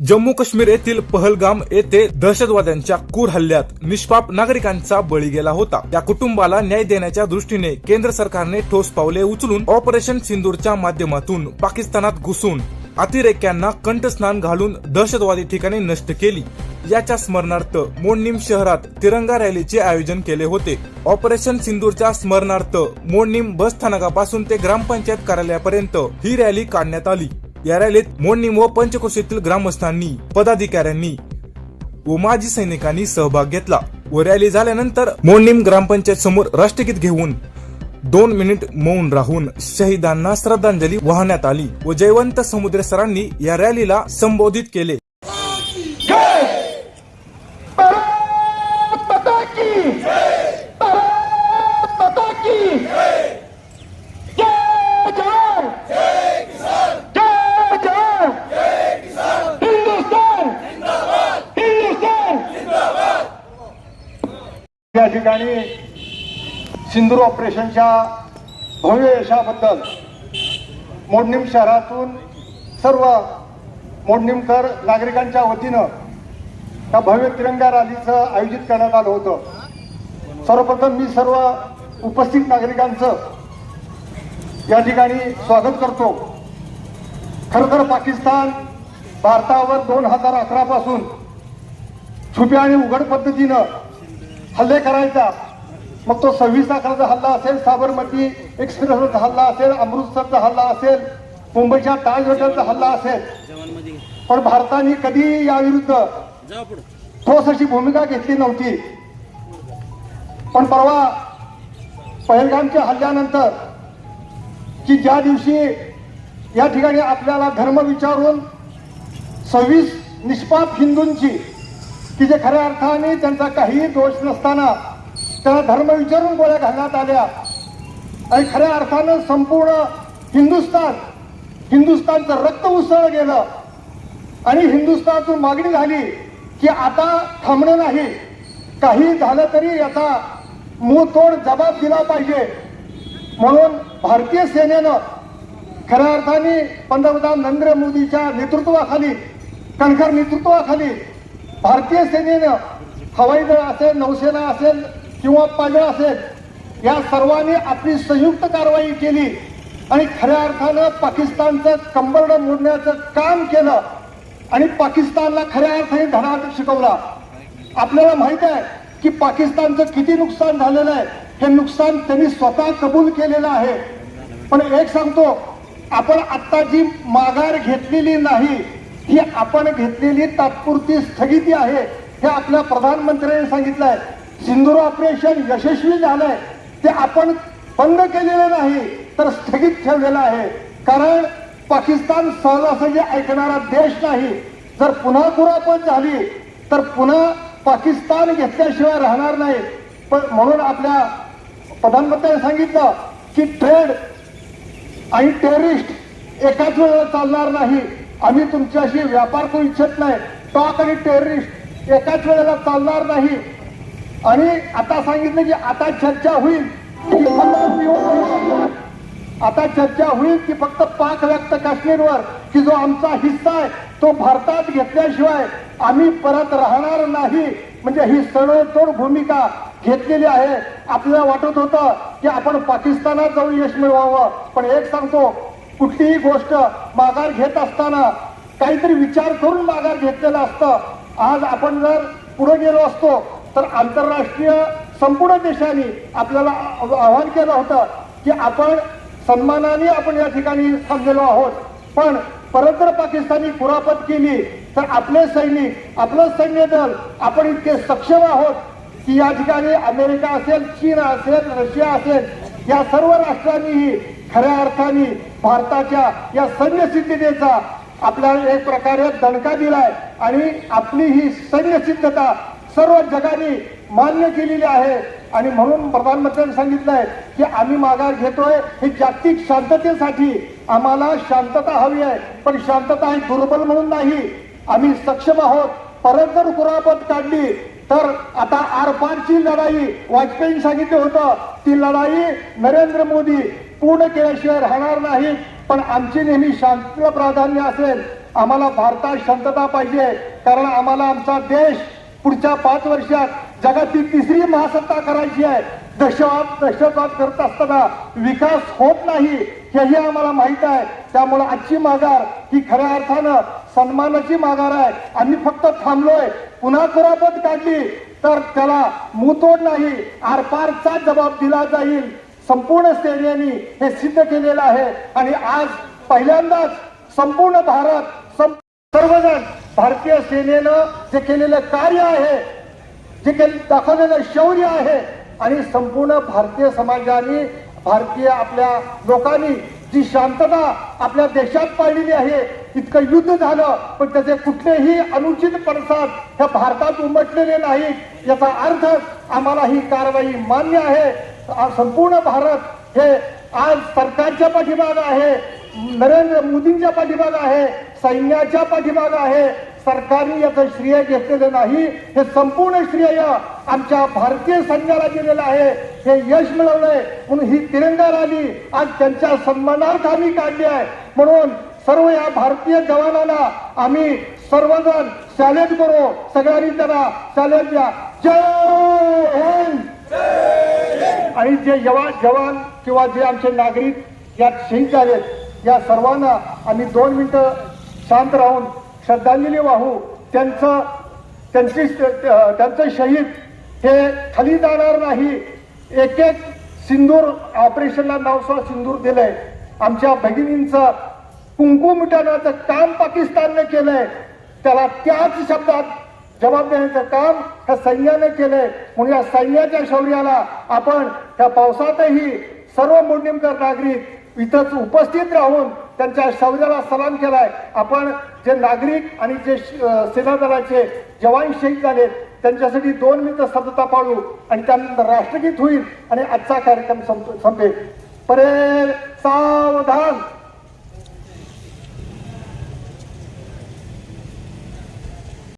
जम्मू काश्मीर येथील पहलगाम येथे दहशतवाद्यांच्या क्रूर हल्ल्यात निष्पाप नागरिकांचा बळी गेला होता. त्या कुटुंबाला न्याय देण्याच्या दृष्टीने केंद्र सरकारने ठोस पावले उचलून ऑपरेशन सिंदूरच्या माध्यमातून पाकिस्तानात घुसून अतिरेक्यांना कंठस्नान घालून दहशतवादी ठिकाणी नष्ट केली. याच्या स्मरणार्थ मोडनीम शहरात तिरंगा रॅलीचे आयोजन केले होते. ऑपरेशन सिंदूरच्या स्मरणार्थ मोडनीम बस स्थानकापासून ते ग्रामपंचायत कार्यालयापर्यंत ही रॅली काढण्यात आली. या रॅलीत मोडणी व पंचकोशीतील ग्रामस्थांनी पदाधिकाऱ्यांनी व माजी सैनिकांनी सहभाग घेतला. व रॅली झाल्यानंतर मोडणीम ग्रामपंचायत समोर राष्ट्रगीत घेऊन दोन मिनिट मौन राहून शहीदांना श्रद्धांजली वाहण्यात आली व जयवंत समुद्र सरांनी या रॅलीला संबोधित केले भारत माता की भारत माता की जय जवान जय जवान हिंदुस्तान हिंदुस्तान या ठिकाणी सिंदूर ऑपरेशनच्या भव्य यशाबद्दल मोडणीम शहरातून सर्व मोडणीमकर नागरिकांच्या वतीनं त्या भव्य तिरंगा रॅलीचं आयोजित करण्यात आलं होतं. सर्वप्रथम मी सर्व उपस्थित नागरिकांचं या ठिकाणी स्वागत करतो. खरं तर पाकिस्तान भारतावर दोन हजार अकरा पासून छुप्या आणि उघड पद्धतीनं हल्ले करायचा. मग तो सव्वीस लाखाचा हल्ला असेल साबरमती एक्सप्रेसवरचा हल्ला असेल अमृतसरचा हल्ला असेल मुंबईच्या ताज हॉटेलचा हल्ला असेल. पण भारताने कधी याविरुद्ध ठोस अशी भूमिका घेतली नव्हती. पण परवा पहलगामच्या हल्ल्यानंतर की ज्या दिवशी या ठिकाणी आपल्याला धर्म विचारून सव्वीस निष्पाप हिंदूंची की जे खऱ्या अर्थाने त्यांचा काही दोष नसताना त्यांना धर्म विचारून गोळ्या घालण्यात आल्या. आणि खऱ्या अर्थानं संपूर्ण हिंदुस्तान हिंदुस्तानचं रक्त उसळलं गेलं. आणि हिंदुस्थानातून मागणी झाली की आता थांबणं नाही. काही झालं तरी याचा मुंहतोड जबाब दिला पाहिजे. म्हणून भारतीय सेनेनं खऱ्या अर्थाने पंतप्रधान नरेंद्र मोदीच्या नेतृत्वाखाली कणखर नेतृत्वाखाली भारतीय सेनेनं हवाई दल असेल नौसेना असेल किंवा पाजळ असेल या सर्वांनी आपली संयुक्त कारवाई केली आणि खऱ्या अर्थानं पाकिस्तानचं कंबरडं मोडण्याचं काम केलं आणि पाकिस्तानला खऱ्या अर्थाने धडा शिकवला. आपल्याला माहीत आहे की पाकिस्तानचं किती नुकसान झालेलं आहे हे नुकसान त्यांनी स्वतः कबूल केलेलं आहे. पण एक सांगतो आपण आत्ता जी माघार घेतलेली नाही ही आपण घेतलेली तात्पुरती स्थगिती आहे हे आपल्या प्रधानमंत्र्यांनी आहे सिंदूर ऑपरेशन यशस्वी झालंय. ते आपण बंद केलेलं नाही तर स्थगित ठेवलेलं आहे. कारण पाकिस्तान सहजासहजी ऐकणारा देश नाही जर पुन्हा कुरापत झाली तर पुन्हा पाकिस्तान घेतल्याशिवाय राहणार नाही. पण म्हणून आपल्या प्रधानमंत्र्यांनी सांगितलं की ट्रेड आणि टेररिस्ट एकाच वेळेला चालणार नाही. आम्ही तुमच्याशी व्यापार करू इच्छित नाही. टॉक आणि टेररिस्ट एकाच वेळेला चालणार नाही. आणि आता सांगितलं की आता चर्चा होईल की फक्त आता चर्चा होईल की फक्त पाक व्यक्त काश्मीरवर की जो आमचा हिस्सा आहे तो भारतात घेतल्याशिवाय आम्ही परत राहणार नाही. म्हणजे ही सडतोड भूमिका घेतलेली आहे. आपल्याला वाटत होतं की आपण पाकिस्तानात जाऊन यश मिळवावं. पण एक सांगतो कुठलीही गोष्ट माघार घेत असताना काहीतरी विचार करून माघार घेतलेलं असतं. आज आपण जर पुढे गेलो असतो तर आंतरराष्ट्रीय संपूर्ण देशांनी आपल्याला आव्हान केलं होतं की आपण सन्मानाने आपण या ठिकाणी थांबलेलो आहोत. पण परत जर पाकिस्तानी कुरापत केली तर आपले सैनिक आपलं सैन्य दल आपण इतके सक्षम आहोत की या ठिकाणी अमेरिका असेल चीन असेल रशिया असेल या सर्व राष्ट्रांनीही खऱ्या अर्थाने भारताच्या या सैन्यसिद्धतेचा आपल्याला एक प्रकारे दणका दिलाय आणि आपली ही सैन्यसिद्धता सर्व जगाने मान्य केलेली आहे. आणि म्हणून प्रधानमंत्र्यांनी सांगितलंय की आम्ही माघार घेतोय. ही जागतिक शांततेसाठी आम्हाला शांतता हवी आहे. पण शांतता ही दुर्बल म्हणून नाही. आम्ही सक्षम आहोत. परत जर कुरापत काढली तर आता आरपारची लढाई वाजपेयी सांगितलं होतं. ती लढाई नरेंद्र मोदी पूर्ण केल्याशिवाय राहणार नाही. पण आमची नेहमी शांतीला प्राधान्य असेल. आम्हाला भारतात शांतता पाहिजे. कारण आम्हाला आमचा देश पुढच्या पाच वर्षात जगातील तिसरी महासत्ता करायची आहे. दहशतवाद दहशतवाद करत असताना विकास होत नाही हेही आम्हाला माहीत आहे. त्यामुळे आजची माघार ही खऱ्या अर्थानं सन्मानाची माघार आहे. आम्ही फक्त थांबलोय. पुन्हा कुरापत काढली तर त्याला मुतोड नाही. आरपारचा जबाब दिला जाईल. संपूर्ण सेनेनी हे सिद्ध केलेलं आहे. आणि आज पहिल्यांदाच संपूर्ण भारत सर्वजण भारतीय सेनेनं जे केलेलं कार्य आहे जे केलं दाखवलेलं शौर्य आहे आणि संपूर्ण भारतीय समाजाने भारतीय आपल्या लोकांनी जी शांतता आपल्या देशात पाळलेली आहे इतकं युद्ध झालं पण त्याचे कुठलेही अनुचित पडसाद ह्या भारतात उमटलेले नाहीत. याचा अर्थ आम्हाला ही कारवाई मान्य आहे. संपूर्ण भारत हे आज सरकारच्या पाठीमाग आहे नरेंद्र मोदींच्या पाठीमाग आहे सैन्याच्या पाठीमाग आहे. सरकारने याचं श्रेय घेतलेलं नाही. हे संपूर्ण श्रेय आमच्या भारतीय सैन्याला दिलेलं आहे. हे यश मिळवलंय. म्हणून ही तिरंगा रॅली आज त्यांच्या सन्मानार्थ आम्ही काढली आहे. म्हणून सर्व या भारतीय जवानांना आम्ही सर्वजण सॅलेट करू. सगळ्यांनी त्यांना सॅलेट द्या. जय हिंद! आणि जे जवान जवान किंवा जे आमचे नागरिक यात शहीद झालेत या सर्वांना आम्ही दोन मिनिटं शांत राहून श्रद्धांजली वाहू. त्यांचं त्यांची त्यांचं शहीद हे खाली जाणार नाही. एक एक सिंदूर ऑपरेशनला नाव सिंदूर दिलंय. आमच्या भगिनींचं कुंकू मिटवण्याचं काम पाकिस्तानने केलंय. त्याला त्याच शब्दात जबाब देण्याचं काम ह्या सैन्याने केलंय. म्हणून या सैन्याच्या शौर्याला आपण त्या पावसातही सर्व मोडणीमकर नागरिक इथंच उपस्थित राहून त्यांच्या शौर्याला सलाम केलाय. आपण जे नागरिक आणि जे श- सेना दलाचे जवान शहीद झालेत त्यांच्यासाठी दोन मिनिटं सतता पाळू आणि त्यानंतर राष्ट्रगीत होईल आणि आजचा कार्यक्रम संप- संपेल. परे सावधान!